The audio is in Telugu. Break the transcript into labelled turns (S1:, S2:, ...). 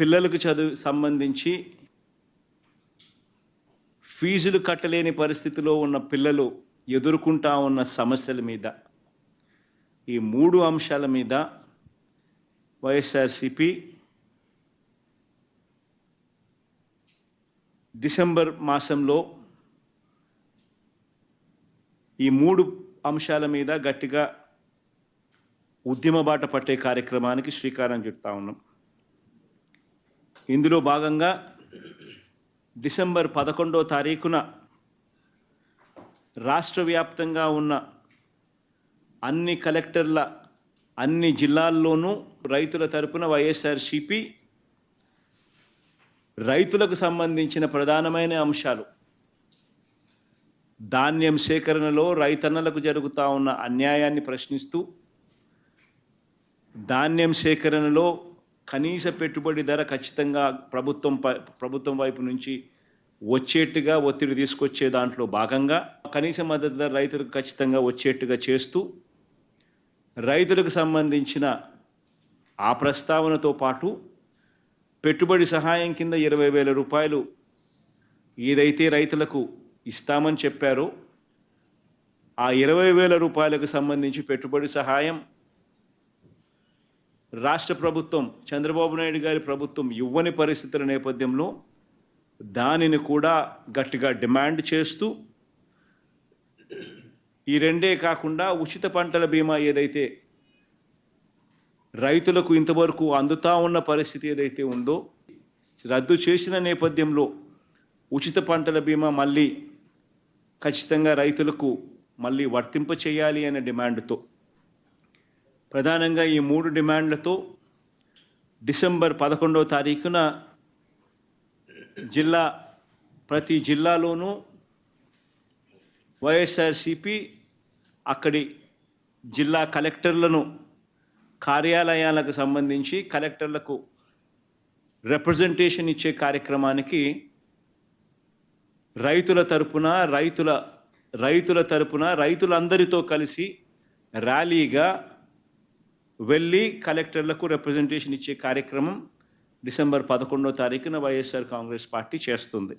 S1: పిల్లలకు చదువు సంబంధించి ఫీజులు కట్టలేని పరిస్థితిలో ఉన్న పిల్లలు ఎదుర్కొంటా ఉన్న సమస్యల మీద ఈ మూడు అంశాల మీద వైఎస్ఆర్సిపి డిసెంబర్ మాసంలో ఈ మూడు అంశాల మీద గట్టిగా ఉద్యమ బాట పట్టే కార్యక్రమానికి శ్రీకారం చుడతా ఉన్నాం. ఇందులో భాగంగా డిసెంబర్ పదకొండో తారీఖున రాష్ట్ర వ్యాప్తంగా ఉన్న అన్ని కలెక్టర్ల అన్ని జిల్లాల్లోనూ రైతుల తరపున వైఎస్ఆర్సిపి రైతులకు సంబంధించిన ప్రధానమైన అంశాలు. ధాన్యం సేకరణలో రైతన్నలకు జరుగుతూ ఉన్న అన్యాయాన్ని ప్రశ్నిస్తూ ధాన్యం సేకరణలో కనీస పెట్టుబడి ధర ఖచ్చితంగా ప్రభుత్వం ప్రభుత్వం వైపు నుంచి వచ్చేట్టుగా ఒత్తిడి తీసుకొచ్చే దాంట్లో భాగంగా కనీస మద్దతు ధర రైతులకు ఖచ్చితంగా వచ్చేట్టుగా చేస్తూ రైతులకు సంబంధించిన ఆ ప్రస్తావనతో పాటు పెట్టుబడి సహాయం కింద ఇరవై వేల రూపాయలు ఏదైతే రైతులకు ఇస్తామని చెప్పారో ఆ ఇరవై వేల రూపాయలకు సంబంధించి పెట్టుబడి సహాయం రాష్ట్ర ప్రభుత్వం చంద్రబాబు నాయుడు గారి ప్రభుత్వం ఇవ్వని పరిస్థితుల నేపథ్యంలో దానిని కూడా గట్టిగా డిమాండ్ చేస్తూ ఈ రెండే కాకుండా ఉచిత పంటల బీమా ఏదైతే రైతులకు ఇంతవరకు అందుతా ఉన్న పరిస్థితి ఏదైతే ఉందో రద్దు చేసిన నేపథ్యంలో ఉచిత పంటల బీమా మళ్ళీ ఖచ్చితంగా రైతులకు మళ్ళీ వర్తింప చేయాలి అనే డిమాండ్తో ప్రధానంగా ఈ మూడు డిమాండ్లతో డిసెంబర్ పదకొండవ తారీఖున జిల్లా ప్రతి జిల్లాలోనూ వైఎస్ఆర్సిపి అక్కడి జిల్లా కలెక్టర్లను కార్యాలయాలకు సంబంధించి కలెక్టర్లకు రిప్రజెంటేషన్ ఇచ్చే కార్యక్రమానికి రైతుల తరపున రైతుల రైతుల తరపున రైతులందరితో కలిసి ర్యాలీగా వెళ్ళి కలెక్టర్లకు రిప్రజెంటేషన్ ఇచ్చే కార్యక్రమం డిసెంబర్ పదకొండో తారీఖున వైఎస్ఆర్ కాంగ్రెస్ పార్టీ చేస్తుంది.